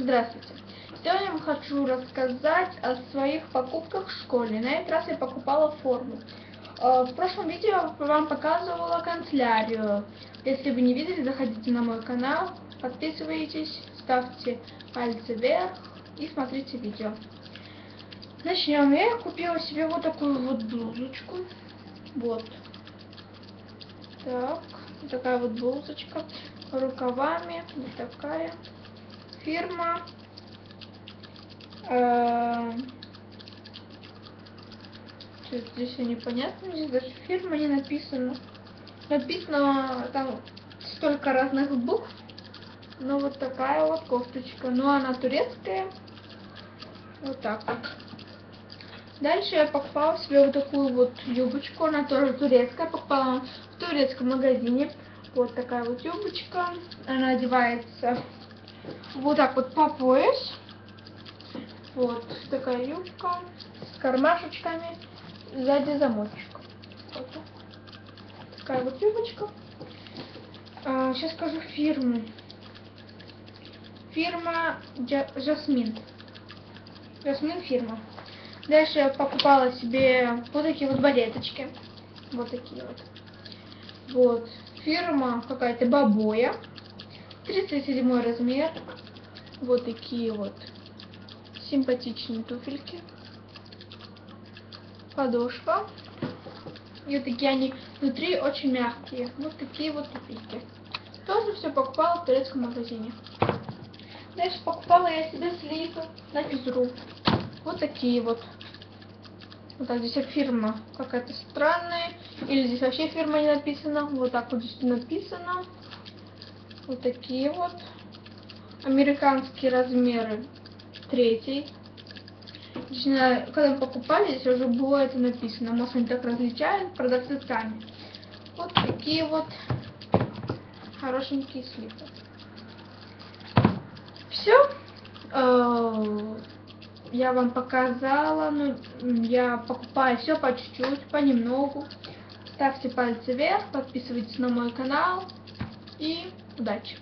Здравствуйте! Сегодня я вам хочу рассказать о своих покупках в школе. На этот раз я покупала форму. Э, В прошлом видео я вам показывала канцелярию. Если вы не видели, заходите на мой канал, подписывайтесь, ставьте пальцы вверх и смотрите видео. Начнем. Я купила себе вот такую вот блузочку. Вот. Так, вот такая вот блузочка. Рукавами. Вот такая. Фирма. Э, что здесь все непонятно. Здесь даже фирма не написана. Написано там столько разных букв. Ну вот такая вот кофточка. Но она турецкая. Вот так вот. Дальше я покупала себе вот такую вот юбочку. Она тоже турецкая. Покупала в турецком магазине. Вот такая вот юбочка. Она одевается вот так вот по пояс. Вот такая юбка с кармашечками. Сзади замочек. Вот так. Такая вот юбочка. А, сейчас скажу фирму. Фирма Джа- Жасмин. Жасмин фирма. Дальше я покупала себе вот такие вот балеточки. Вот такие вот. Вот. Фирма какая-то Бабоя. 37 размер. Вот такие вот симпатичные туфельки. Подошва. И вот такие они внутри очень мягкие. Вот такие вот туфельки. Тоже все покупала в турецком магазине. Дальше покупала я себе слипы на физру. Вот такие вот. Вот так здесь фирма какая-то странная. Или здесь вообще фирма не написана. Вот так вот здесь написано. Вот такие вот. Американские размеры. Третий. Здесь, на- когда покупали, здесь уже было это написано. Может, они так различают, продавцы сами. Вот такие вот хорошенькие слипы. Все. Я вам показала. Ну, я покупаю все по чуть-чуть, понемногу. Ставьте пальцы вверх, подписывайтесь на мой канал. И удачи!